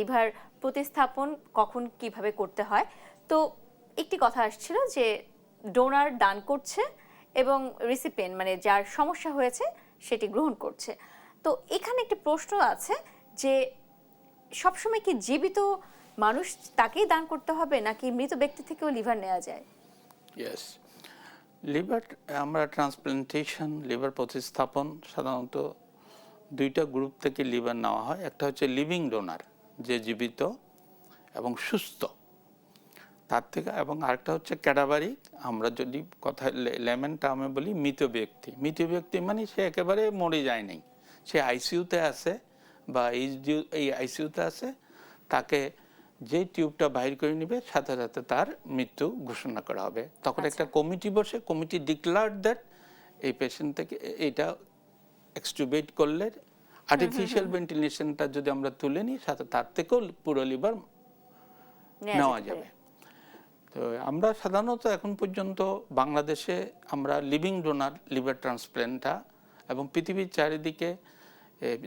Liver প্রতিস্থাপন কখন কীভাবে করতে হয়? তো একটি কথা আসছিল যে ডোনার দান করছে এবং রিসিপিয়েন্ট মানে যার সমস্যা হয়েছে সেটি গ্রহণ করছে। তো এখানে একটি প্রশ্ন আছে যে সবসময় কি জীবিত মানুষ তাকেই দান করতে হবে নাকি মৃত ব্যক্তি থেকেও লিভার নেওয়া যায়? ইয়েস লিভার, আমরা ট্রান্সপ্লান্টেশন, লিভার প্রতিস্থাপন সাধারণত দুইটা গ্রুপ থেকে লিভার নেওয়া হয়। একটা হচ্ছে লিভিং ডোনার। যে জীবিত এবং সুস্থ। তার থেকে এবং আরেকটা হচ্ছে ক্যাডাবারিক আমরা যদি কথা লেমেন টার্মে বলি মৃত ব্যক্তি। মৃত ব্যক্তি মানে সে একেবারে মরে যায় নাই। সে আইসিইউতে আছে বা এইচডিউ এই আইসিইউতে আছে। তাকে যে টিউবটা বাইর করে নিবে সাথে সাথে তার মৃত্যু ঘোষণা করা হবে। তখন একটা কমিটি বসে কমিটি ডিক্লার দ্যাট এই পেশেন্ট থেকে এটা এক্সটুবেট করলে আর্টিফিশিয়াল ভেন্টিলেশনটা যদি আমরা তুলে নিই সাথে তার থেকেও পুরো লিভার নেওয়া যাবে। তো আমরা সাধারণত এখন পর্যন্ত বাংলাদেশে আমরা লিভিং ডোনার লিভার ট্রান্সপ্ল্যান্টটা এবং পৃথিবীর চারিদিকে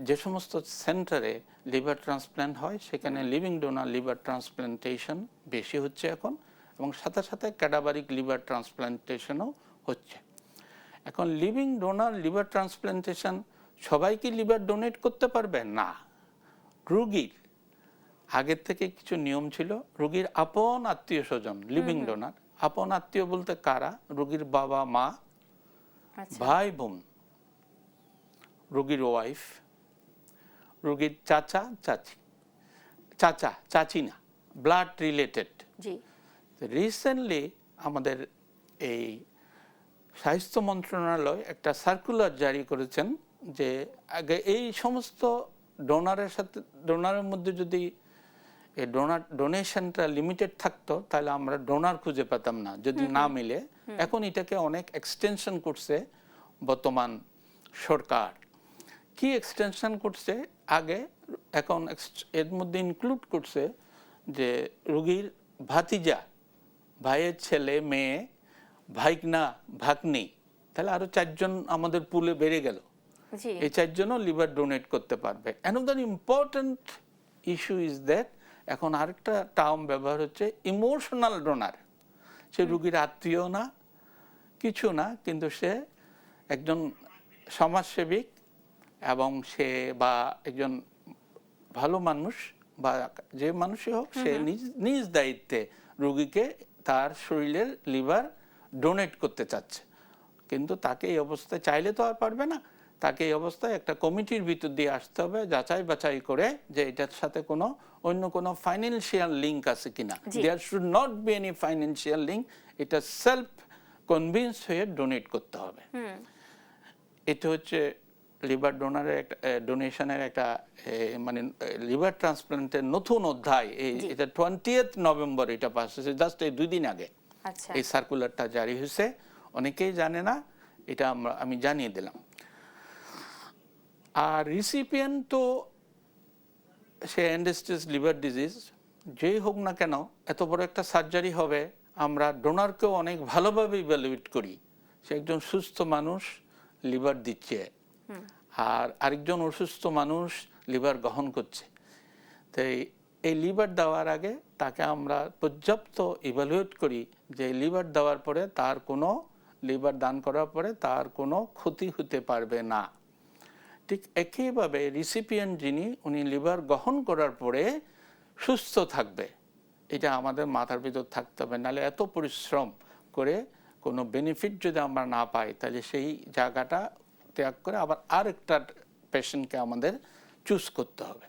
যে সমস্ত সেন্টারে লিভার ট্রান্সপ্ল্যান্ট হয় সেখানে লিভিং ডোনার লিভার ট্রান্সপ্ল্যান্টেশন বেশি হচ্ছে এখন এবং সাথে সাথে ক্যাডাবারিক লিভার ট্রান্সপ্ল্যান্টেশনও হচ্ছে। এখন লিভিং ডোনার লিভার ট্রান্সপ্ল্যান্টেশন সবাই কি লিভার ডোনেট করতে পারবে? না। রুগীর আগের থেকে কিছু নিয়ম ছিল রুগীর আপন আত্মীয় স্বজন লিভিং ডোনার আপন আত্মীয় বলতে কারা? রুগীর বাবা মা আচ্ছা। ভাই বোন রুগীর ওয়াইফ রুগীর চাচা চাচি চাচা চাচি না ব্লাড রিলেটেড রিসেন্টলি আমাদের এই স্বাস্থ্য মন্ত্রণালয় একটা সার্কুলার জারি করেছেন। যে আগে এই সমস্ত ডোনারের সাথে ডোনারের মধ্যে যদি এই ডোনার ডোনেশনটা লিমিটেড থাকতো তাহলে আমরা ডোনার খুঁজে পেতাম না যদি না মিলে। এখন এটাকে অনেক এক্সটেনশন করছে বর্তমান সরকার। কি এক্সটেনশন করছে? আগে এখন এর মধ্যে ইনক্লুড করছে যে রুগীর ভাতিজা ভাইয়ের ছেলে মেয়ে ভাইকনা ভাগ্নি তাহলে আরও চারজন আমাদের পুলে বেড়ে গেল। এই চারজনও লিভার ডোনেট করতে পারবে। Another important issue is that এখন আরেকটা টার্ম ব্যবহার হচ্ছে ইমোশনাল ডোনার সে রুগীর আত্মীয় না কিছু না কিন্তু সে একজন সমাজসেবিক এবং সে বা একজন ভালো মানুষ বা যে মানুষই হোক সে নিজ নিজ দায়িত্বে রুগীকে তার শরীরের লিভার ডোনেট করতে চাচ্ছে। কিন্তু তাকে এই অবস্থায় চাইলে তো আর পারবে না। তাকে এই অবস্থায় একটা কমিটির ভিতর দিয়ে আসতে হবে যাচাই বাছাই করে যে এটার সাথে কোনো অন্য কোনো ফাইন্যান্সিয়াল লিঙ্ক আছে কিনা। There should not be any financial link এটা সেলফ কনভিন্স হয়ে ডোনেট করতে হবে। এটা হচ্ছে লিভার ডোনারের একটা ডোনেশনের একটা মানে লিভার ট্রান্সপ্লান্টের নতুন অধ্যায়। এই। এটা টোয়েন্টিয়েথ নভেম্বর এটা পাস হয়েছে জাস্ট এই দুই দিন আগে। আচ্ছা। এই সার্কুলারটা জারি হয়েছে। অনেকেই জানে না এটা আমরা আমি জানিয়ে দিলাম। আর রিসিপিয়েন্ট তো সে এন্ডেস্টিস লিভার ডিজিজ যেই হোক না কেন এত বড় একটা সার্জারি হবে আমরা ডোনারকেও অনেক ভালোভাবে ইভ্যালুয়েট করি। সে একজন সুস্থ মানুষ লিভার দিচ্ছে। আর আরেকজন অসুস্থ মানুষ লিভার গ্রহণ করছে। তাই এই লিভার দেওয়ার আগে তাকে আমরা পর্যাপ্ত ইভ্যালুয়েট করি যে লিভার দেওয়ার পরে তার কোনো লিভার দান করার পরে তার কোনো ক্ষতি হতে পারবে না। ঠিক একইভাবে রিসিপিয়েন্ট যিনি, উনি লিভার গ্রহণ করার পরে সুস্থ থাকবে। এটা আমাদের মাথার ভিতর থাকতে হবে, নাহলে এত পরিশ্রম করে কোনো বেনিফিট যদি আমরা না পাই, তাহলে সেই জায়গাটা ত্যাগ করে আবার আরেকটা পেশেন্টকে আমাদের চুজ করতে হবে।